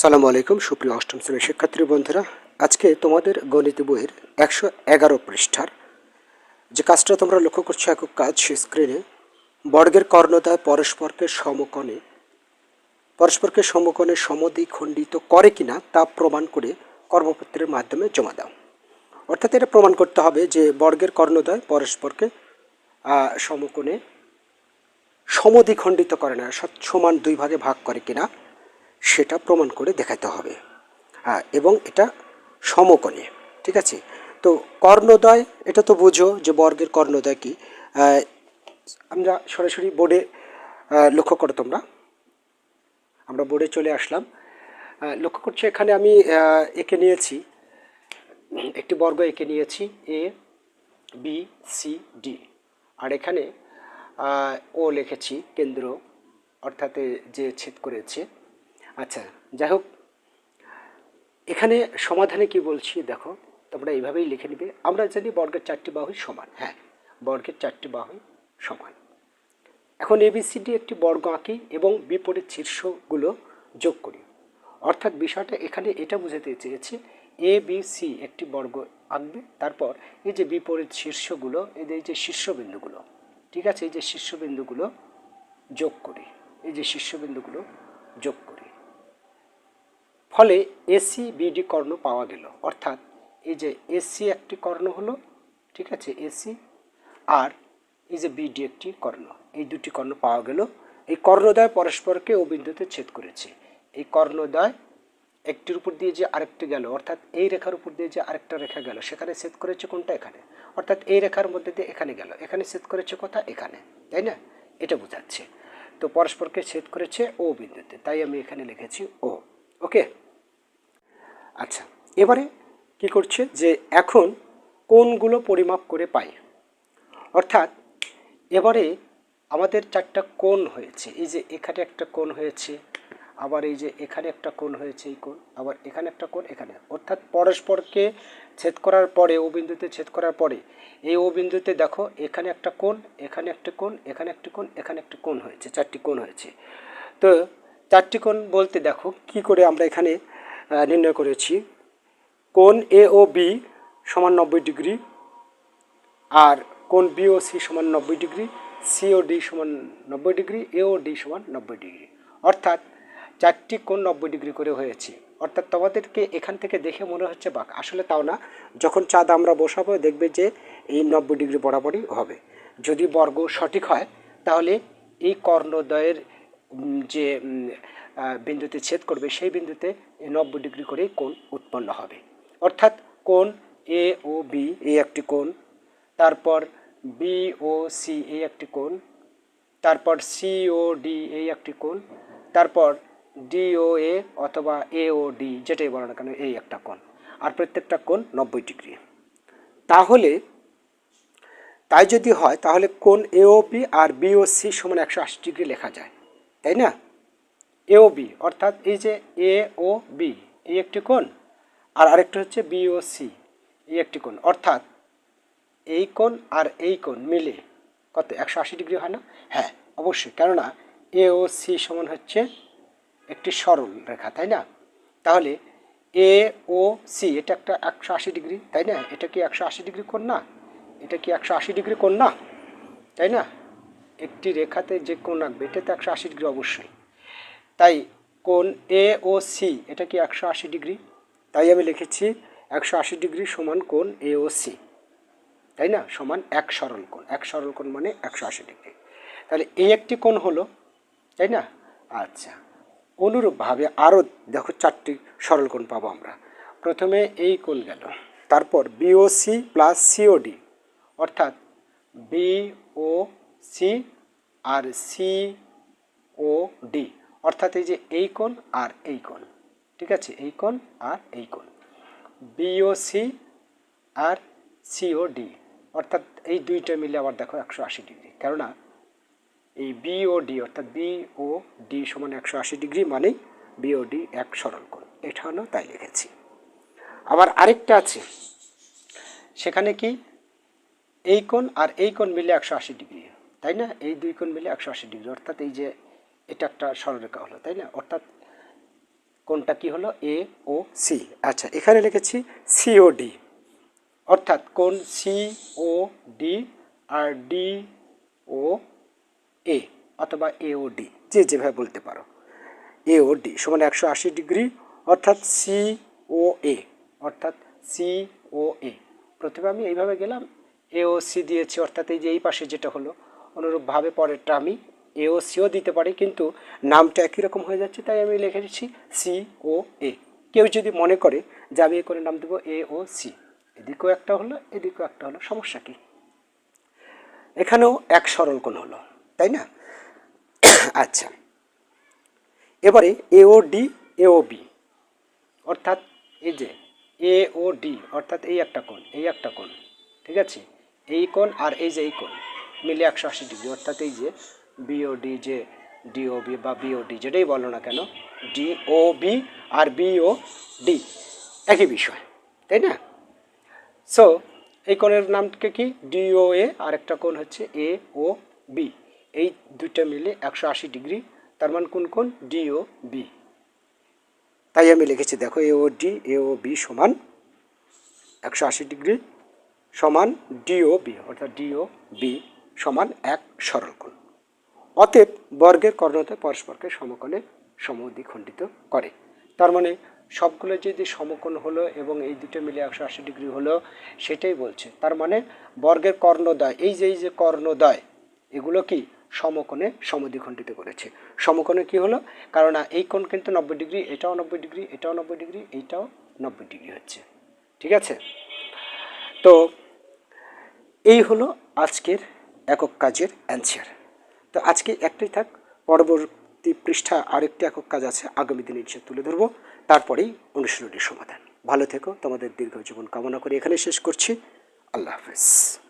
সালামু আলাইকুম, সুপ্রিয় অষ্টম শ্রেণির শিক্ষার্থী বন্ধুরা। আজকে তোমাদের গণিত বইয়ের একশো এগারো পৃষ্ঠার যে কাজটা তোমরা লক্ষ্য করছ একক কাজ, সে স্ক্রিনে বর্গের কর্ণদ্বয় পরস্পরকে সমকোণে পরস্পরকে সমকোণে সমদ্বিখণ্ডিত করে কিনা তা প্রমাণ করে কর্মপত্রের মাধ্যমে জমা দাও। অর্থাৎ এটা প্রমাণ করতে হবে যে বর্গের কর্ণদ্বয় পরস্পরকে সমকোণে সমদ্বিখণ্ডিত করে না সমান দুই ভাগে ভাগ করে কিনা। সেটা প্রমাণ করে দেখাতে হবে। হ্যাঁ এবং এটা সমকোণে, ঠিক আছে? তো কর্ণদ্বয়, এটা তো বুঝো যে বর্গের কর্ণদ্বয় কি? আমরা সরাসরি বোর্ডে লক্ষ্য করো তোমরা। আমরা বোর্ডে চলে আসলাম। লক্ষ্য করছি এখানে আমি এঁকে নিয়েছি। একটি বর্গ এঁকে নিয়েছি এ বি সি ডি আর এখানে ও লিখেছি, কেন্দ্র, অর্থাৎ যে ছেদ করেছে। আচ্ছা যাই হোক এখানে সমাধানে কি বলছি দেখো, তোমরা এইভাবেই লিখে নিবে। আমরা জানি বর্গের চারটি বাহুই সমান হ্যাঁ বর্গের চারটি বাহুই সমান। এখন এবিসিডি একটি বর্গ আঁকি এবং বিপরীত শীর্ষগুলো যোগ করি। অর্থাৎ বিষয়টা এখানে এটা বুঝাতে চেয়েছে, এ বি সি একটি বর্গ আঁকবে, তারপর এই যে বিপরীত শীর্ষগুলো এই যে শীর্ষবিন্দুগুলো, ঠিক আছে, এই যে শীর্ষবিন্দুগুলো যোগ করি, এই যে শীর্ষবিন্দুগুলো যোগ করি। ফলে এসি বিডি কর্ণ পাওয়া গেল। অর্থাৎ এই যে এসি একটি কর্ণ হলো, ঠিক আছে এসি আর এই যে বিডি একটি কর্ণ, এই দুটি কর্ণ পাওয়া গেল। এই কর্ণদ্বয় পরস্পরকে ও বিন্দুতে ছেদ করেছে। এই কর্ণদ্বয় একটির উপর দিয়ে যে আরেকটি গেল, অর্থাৎ এই রেখার উপর দিয়ে যে আরেকটা রেখা গেল, সেখানে ছেদ করেছে কোনটা? এখানে। অর্থাৎ এই রেখার মধ্যে দিয়ে এখানে গেল। এখানে ছেদ করেছে কথা? এখানে। তাই না? এটা বোঝাচ্ছে। তো পরস্পরকে ছেদ করেছে ও বিন্দুতে। তাই আমি এখানে লিখেছি ও। ওকে? আচ্ছা এবারে কি করছে যে এখন কোনগুলো পরিমাপ করে পাই? অর্থাৎ এবারে আমাদের চারটা কোণ হয়েছে, এই যে এখানে একটা কোণ হয়েছে, আবার এই যে এখানে একটা কোণ হয়েছে, এই কোণ, আবার এখানে একটা কোণ, এখানে। অর্থাৎ পরস্পরকে ছেদ করার পরে, ও বিন্দুতে ছেদ করার পরে, এই ও বিন্দুতে দেখো এখানে একটা কোণ, এখানে একটা কোণ, এখানে একটা কোণ, এখানে একটা কোণ হয়েছে, চারটি কোণ হয়েছে। তো চারটি কোণ বলতে দেখো কি করে আমরা এখানে নির্ণয় করেছি। কোণ এ ও বি সমান নব্বই ডিগ্রি আর কোণ বি ও সি সমান নব্বই ডিগ্রি সি ও ডি সমান নব্বই ডিগ্রি এ ও ডি সমান নব্বই ডিগ্রি। অর্থাৎ চারটি কোণ নব্বই ডিগ্রি করে হয়েছে। অর্থাৎ তোমাদেরকে এখান থেকে দেখে মনে হচ্ছে বাক, আসলে তাও না। যখন চাঁদ আমরা বসাবো, দেখবে যে এই নব্বই ডিগ্রি বরাবরই হবে। যদি বর্গ সঠিক হয়, তাহলে এই কর্ণদ্বয়ের যে বিন্দুতে ছেদ করবে, সেই বিন্দুতে নব্বই ডিগ্রি করেই কোণ উৎপন্ন হবে। অর্থাৎ কোণ এ ও বি এই একটি কোণ, তারপর বি ও সি এই একটি কোণ, তারপর সি ও ডি এই একটি কোণ, তারপর ডি ও এ অথবা এ ও ডি যেটাই বলো না কেন এই একটা কোণ, আর প্রত্যেকটা কোণ নব্বই ডিগ্রি। তাহলে, তাই যদি হয়, তাহলে কোণ এওবি আর বিওসি সমান একশো আশি ডিগ্রি লেখা যায়, তাই না? এওবি অর্থাৎ এই যে এ ও বি এই একটি কোণ, আর আরেকটা হচ্ছে বি ও বিওসি এই একটি কোণ। অর্থাৎ এই কোণ আর এই কোণ মিলে কত, একশো আশি ডিগ্রি হয় না? হ্যাঁ অবশ্যই। কেননা এ ও সি সমান হচ্ছে একটি সরল রেখা, তাই না? তাহলে এ ও সি এটা একটা একশো আশি ডিগ্রি, তাই না? এটা কি একশো আশি ডিগ্রি কোণ না? এটা কি একশো আশি ডিগ্রি কোণ না? তাই না? একটি রেখাতে যে কোণ রাখবে এটা তো একশো আশি ডিগ্রি অবশ্যই। তাই কোন এ ও সি এটা কি একশো আশি ডিগ্রি? তাই আমি লিখেছি একশো আশি ডিগ্রি সমান কোন এ ও সি তাই না? সমান এক সরল কোণ। এক সরল কোণ মানে একশো আশি ডিগ্রি। তাহলে এই একটি কোণ হলো, তাই না? আচ্ছা। অনুরূপভাবে আরও দেখো চারটি সরল কোণ পাবো আমরা। প্রথমে এই কোণ গেল, তারপর বিওসি প্লাস সিওডি অর্থাৎ বি ও সি আর সি ও ডি অর্থাৎ এই যে এই কোণ আর এই কোণ, ঠিক আছে? এই কোণ আর এই কোণ। বিওসি আর সিওডি অর্থাৎ এই দুইটা মিলে আবার দেখো একশো আশি ডিগ্রি। কেননা এই বি ও ডি অর্থাৎ বি ও ডি সমান একশো আশি ডিগ্রি মানেই বি ও ডি এক সরল কোণ। এখানেও তাই লিখেছি। আবার আরেকটা আছে, সেখানে কি? এই কোণ আর এই কোণ মিলে একশো আশি ডিগ্রি, তাই না? এই দুই কোণ মিলে একশো আশি ডিগ্রি, অর্থাৎ এই যে এটা একটা সরলরেখা হলো, তাই না? অর্থাৎ কোনটা কি হলো? এ ও সি আচ্ছা এখানে লিখেছি সিওডি অর্থাৎ কোন সি ও ডি আর ডি ও এ অথবা এ ও ডি যে যেভাবে বলতে পারো। এ ও ডি সমান একশো আশি ডিগ্রি, অর্থাৎ সি ও এ অর্থাৎ সি ও এ প্রথমে আমি এইভাবে গেলাম এ ও সি দিয়েছি, অর্থাৎ এই যে এই পাশে যেটা হলো, অনুরূপভাবে পরেরটা আমি এ ও সিও দিতে পারি, কিন্তু নামটা একই রকম হয়ে যাচ্ছে, তাই আমি লিখে দিচ্ছি সি ও এ। কেউ যদি মনে করে যে আমি এ করে নাম দেবো এ ও সি, এদিকেও একটা হলো, এদিকেও একটা হলো, সমস্যা কি? এখানেও এক সরল কোণ হলো, তাই না? আচ্ছা এবারে এ ও ডি, এ ও বি, অর্থাৎ এই যে এ ও ডি, অর্থাৎ এই একটা কোণ, এই একটা কোণ, ঠিক আছে? এই কোণ আর এই যে এই কোণ, মিলে একশো আশি ডিগ্রি, অর্থাৎ এই যে বিওডি যে ডিওবি বা বিওডি যেটাই বলো না কেন ডি ও বি আর বিও ডি একই বিষয়, তাই না? সো এই কোণের নামকে কি? ডিও এ আর একটা কোণ হচ্ছে এ ও বি এই দুইটা মিলে একশো আশি ডিগ্রি, তার মানে কোন কোণ? ডিও বি তাই আমি লিখেছি, দেখো এ ও ডি এ ও বি সমান একশো আশি ডিগ্রি সমান ডিও বি অর্থাৎ ডিও বি সমান এক সরল কোণ অতএব বর্গের কর্ণতে পরস্পরকে সমকোণে সমদ্বিখণ্ডিত করে। তার মানে সবগুলো যদি সমকোণ হলো এবং এই দুটো মিলে একশো আশি ডিগ্রি হলো, সেটাই বলছে। তার মানে বর্গের কর্ণদ্বয় এই যে এই যে কর্ণদ্বয় এগুলো কি সমকোণে সমদ্বিখণ্ডিত করেছে। সমকোণে কি হলো? কারণ এই কোণ কিন্তু নব্বই ডিগ্রি, এটাও নব্বই ডিগ্রি, এটাও নব্বই ডিগ্রি এইটাও নব্বই ডিগ্রি হচ্ছে। ঠিক আছে? তো এই হলো আজকের একক কাজের অ্যান্সার তো আজকে একটাই থাক, পরবর্তী পৃষ্ঠা আরেকটি একক কাজ আছে, আগামী দিনে এসে তুলে ধরবো। তারপরেই অনুশীলনের সমাধান। ভালো থেকো, তোমাদের দীর্ঘ জীবন কামনা করে। এখানে শেষ করছি। আল্লাহ হাফেজ।